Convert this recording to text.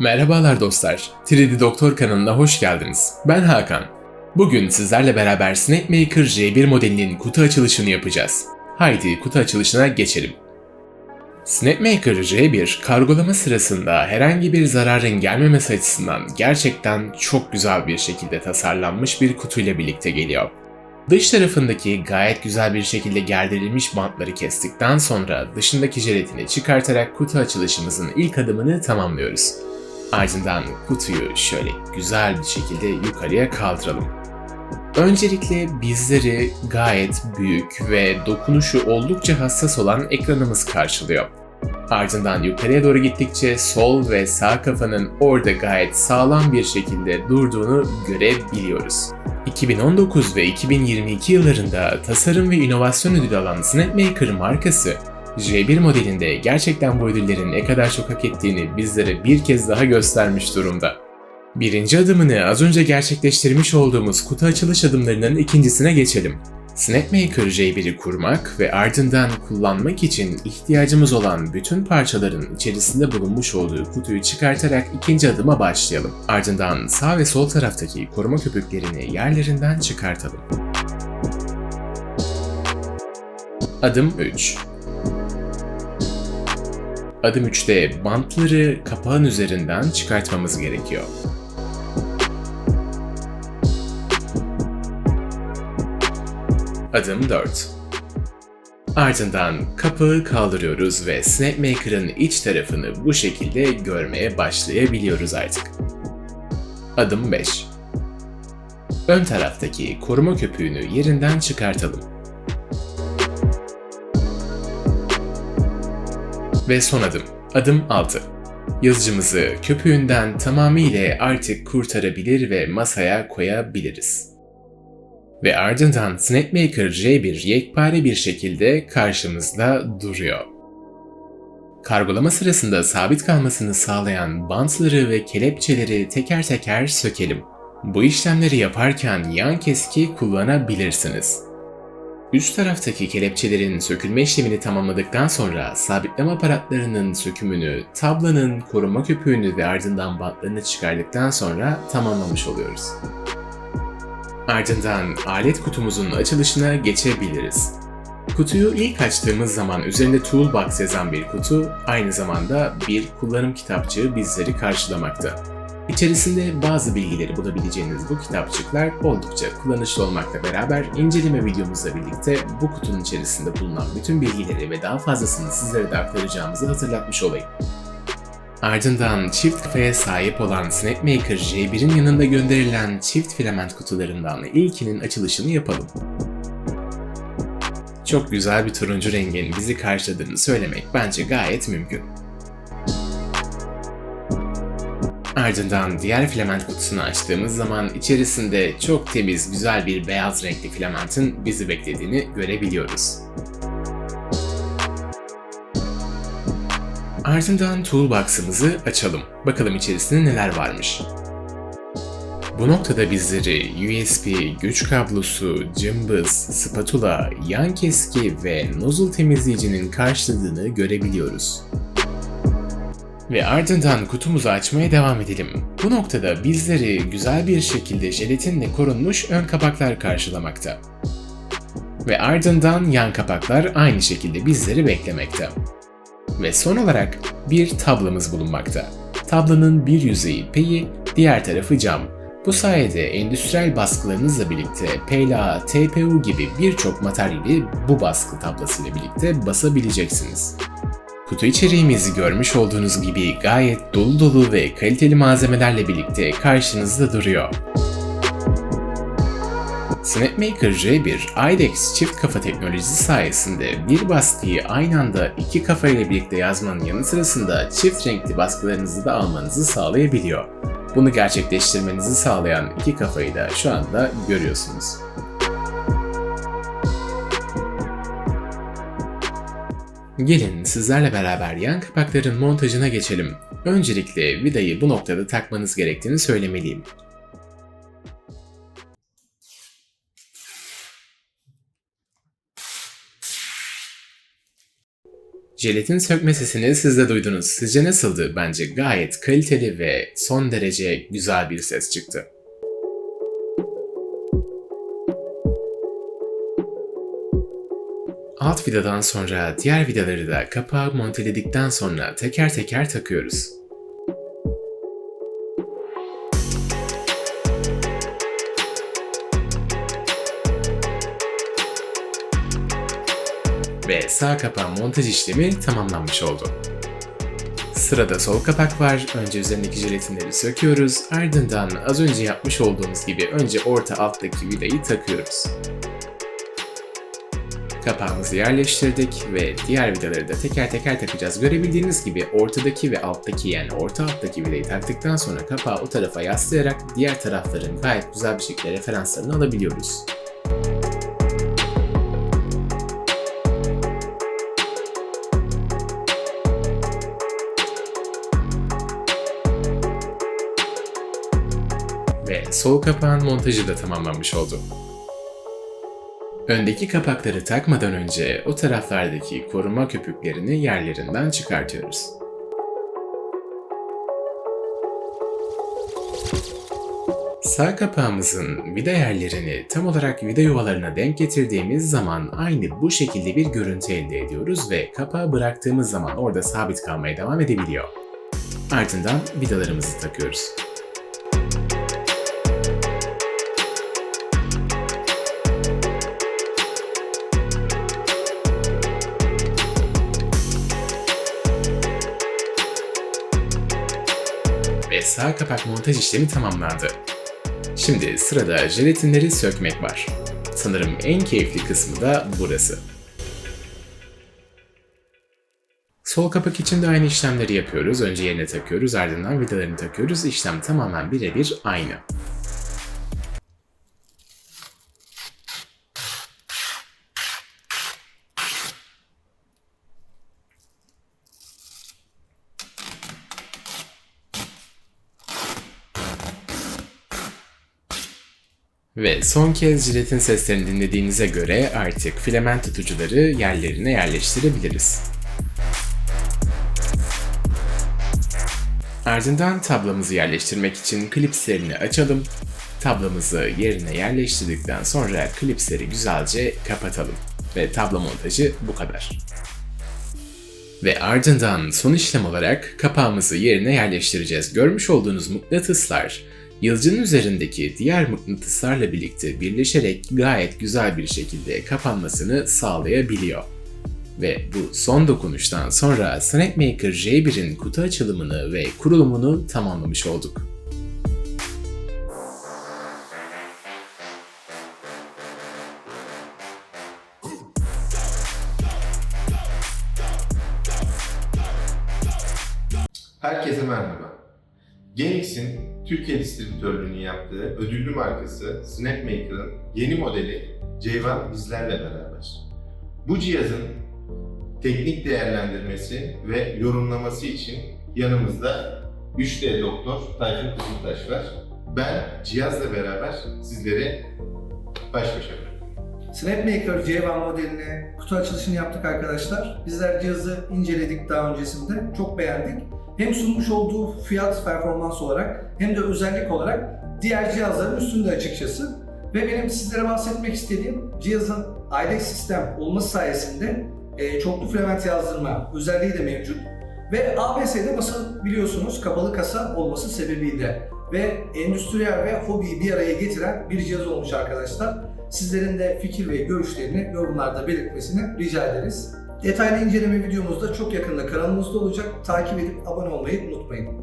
Merhabalar dostlar, 3D Doktor kanalına hoş geldiniz. Ben Hakan. Bugün sizlerle beraber SnapMaker J1 modelinin kutu açılışını yapacağız. Haydi kutu açılışına geçelim. SnapMaker J1 kargolama sırasında herhangi bir zararın gelmemesi açısından gerçekten çok güzel bir şekilde tasarlanmış bir kutuyla birlikte geliyor. Dış tarafındaki gayet güzel bir şekilde gerdirilmiş bantları kestikten sonra dışındaki jelatini çıkartarak kutu açılışımızın ilk adımını tamamlıyoruz. Ardından kutuyu şöyle güzel bir şekilde yukarıya kaldıralım. Öncelikle bizleri gayet büyük ve dokunuşu oldukça hassas olan ekranımız karşılıyor. Ardından yukarıya doğru gittikçe sol ve sağ kafanın orada gayet sağlam bir şekilde durduğunu görebiliyoruz. 2019 ve 2022 yıllarında tasarım ve inovasyon ödülü alan Snapmaker markası J1 modelinde gerçekten bu ödüllerin ne kadar çok hak ettiğini bizlere bir kez daha göstermiş durumda. Birinci adımını az önce gerçekleştirmiş olduğumuz kutu açılış adımlarının ikincisine geçelim. SnapMaker J1'i kurmak ve ardından kullanmak için ihtiyacımız olan bütün parçaların içerisinde bulunmuş olduğu kutuyu çıkartarak ikinci adıma başlayalım. Ardından sağ ve sol taraftaki koruma köpüklerini yerlerinden çıkartalım. Adım 3 Adım 3'te bantları kapağın üzerinden çıkartmamız gerekiyor. Adım 4 Ardından kapağı kaldırıyoruz ve SnapMaker'ın iç tarafını bu şekilde görmeye başlayabiliyoruz artık. Adım 5 Ön taraftaki koruma köpüğünü yerinden çıkartalım. Ve son adım, adım 6. Yazıcımızı köpüğünden tamamıyla artık kurtarabilir ve masaya koyabiliriz. Ve ardından SnapMaker J1 yekpare bir şekilde karşımızda duruyor. Kargolama sırasında sabit kalmasını sağlayan bantları ve kelepçeleri teker teker sökelim. Bu işlemleri yaparken yan keski kullanabilirsiniz. Üst taraftaki kelepçelerin sökülme işlemini tamamladıktan sonra sabitleme aparatlarının sökümünü, tablanın koruma köpüğünü ve ardından bantlarını çıkardıktan sonra tamamlamış oluyoruz. Ardından alet kutumuzun açılışına geçebiliriz. Kutuyu ilk açtığımız zaman üzerinde Toolbox yazan bir kutu, aynı zamanda bir kullanım kitapçığı bizleri karşılamakta. İçerisinde bazı bilgileri bulabileceğiniz bu kitapçıklar oldukça kullanışlı olmakla beraber inceleme videomuzla birlikte bu kutunun içerisinde bulunan bütün bilgileri ve daha fazlasını sizlere de aktaracağımızı hatırlatmış olayım. Ardından çift kafaya sahip olan SnapMaker J1'in yanında gönderilen çift filament kutularından ilkinin açılışını yapalım. Çok güzel bir turuncu rengin bizi karşıladığını söylemek bence gayet mümkün. Ardından diğer filament kutusunu açtığımız zaman içerisinde çok temiz, güzel bir beyaz renkli filamentin bizi beklediğini görebiliyoruz. Ardından toolbox'ımızı açalım. Bakalım içerisinde neler varmış. Bu noktada bizleri USB, güç kablosu, cımbız, spatula, yan keski ve nozzle temizleyicinin karşıladığını görebiliyoruz. Ve ardından kutumuzu açmaya devam edelim. Bu noktada bizleri güzel bir şekilde jelatinle korunmuş ön kapaklar karşılamakta. Ve ardından yan kapaklar aynı şekilde bizleri beklemekte. Ve son olarak bir tablamız bulunmakta. Tablanın bir yüzeyi peyi, diğer tarafı cam. Bu sayede endüstriyel baskılarınızla birlikte PLA, TPU gibi birçok materyali bu baskı tablasıyla birlikte basabileceksiniz. Kutu içeriğimizi görmüş olduğunuz gibi gayet dolu dolu ve kaliteli malzemelerle birlikte karşınızda duruyor. SnapMaker J1, IDEX çift kafa teknolojisi sayesinde bir baskıyı aynı anda iki kafa ile birlikte yazmanın yanı sırasında çift renkli baskılarınızı da almanızı sağlayabiliyor. Bunu gerçekleştirmenizi sağlayan iki kafayı da şu anda görüyorsunuz. Gelin sizlerle beraber yan kapakların montajına geçelim. Öncelikle vidayı bu noktada takmanız gerektiğini söylemeliyim. Jelatin sökme sesini siz de duydunuz. Sizce nasıldı? Bence gayet kaliteli ve son derece güzel bir ses çıktı. Alt vidadan sonra diğer vidaları da kapağı monteledikten sonra teker teker takıyoruz. Ve sağ kapağın montaj işlemi tamamlanmış oldu. Sırada sol kapak var. Önce üzerindeki jelatinleri söküyoruz. Ardından az önce yapmış olduğumuz gibi önce orta alttaki vidayı takıyoruz. Kapağımızı yerleştirdik ve diğer vidaları da teker teker takacağız. Görebildiğiniz gibi ortadaki ve alttaki yani orta alttaki vidayı taktıktan sonra kapağı o tarafa yaslayarak diğer tarafların gayet güzel bir şekilde referanslarını alabiliyoruz. Ve sol kapağın montajı da tamamlanmış oldu. Öndeki kapakları takmadan önce o taraflardaki koruma köpüklerini yerlerinden çıkartıyoruz. Sağ kapağımızın vida yerlerini tam olarak vida yuvalarına denk getirdiğimiz zaman aynı bu şekilde bir görüntü elde ediyoruz ve kapağı bıraktığımız zaman orada sabit kalmaya devam edebiliyor. Ardından vidalarımızı takıyoruz. Sağ kapak montaj işlemi tamamlandı. Şimdi sırada jelatinleri sökmek var. Sanırım en keyifli kısmı da burası. Sol kapak için de aynı işlemleri yapıyoruz. Önce yerine takıyoruz, ardından vidalarını takıyoruz. İşlem tamamen birebir aynı. Ve son kez jiletin seslerini dinlediğinize göre artık filament tutucuları yerlerine yerleştirebiliriz. Ardından tablamızı yerleştirmek için klipslerini açalım. Tablamızı yerine yerleştirdikten sonra klipsleri güzelce kapatalım. Ve tablo montajı bu kadar. Ve ardından son işlem olarak kapağımızı yerine yerleştireceğiz. Görmüş olduğunuz mıknatıslar Yılcının üzerindeki diğer mıknatıslarla birlikte birleşerek gayet güzel bir şekilde kapanmasını sağlayabiliyor. Ve bu son dokunuştan sonra SnapMaker J1'in kutu açılımını ve kurulumunu tamamlamış olduk. Herkese merhaba. Genix'in Türkiye distribütörlüğünü yaptığı ödüllü markası Snapmaker'ın yeni modeli Ceyvan bizlerle beraber. Bu cihazın teknik değerlendirmesi ve yorumlaması için yanımızda 3D Doktor Tayfun Kızıltaş var. Ben cihazla beraber sizleri baş başa bırakıyorum. Snapmaker J1 modeline kutu açılışını yaptık arkadaşlar. Bizler cihazı inceledik daha öncesinde. Çok beğendik. Hem sunmuş olduğu fiyat performans olarak hem de özellik olarak diğer cihazların üstünde açıkçası. Ve benim sizlere bahsetmek istediğim cihazın aile sistem olması sayesinde e, çoklu filament yazdırma özelliği de mevcut. Ve ABS'de basın biliyorsunuz kapalı kasa olması sebebiyle ve endüstriyel ve hobiyi bir araya getiren bir cihaz olmuş arkadaşlar. Sizlerin de fikir ve görüşlerini yorumlarda belirtmesini rica ederiz. Detaylı inceleme videomuz da çok yakında kanalımızda olacak. Takip edip abone olmayı unutmayın.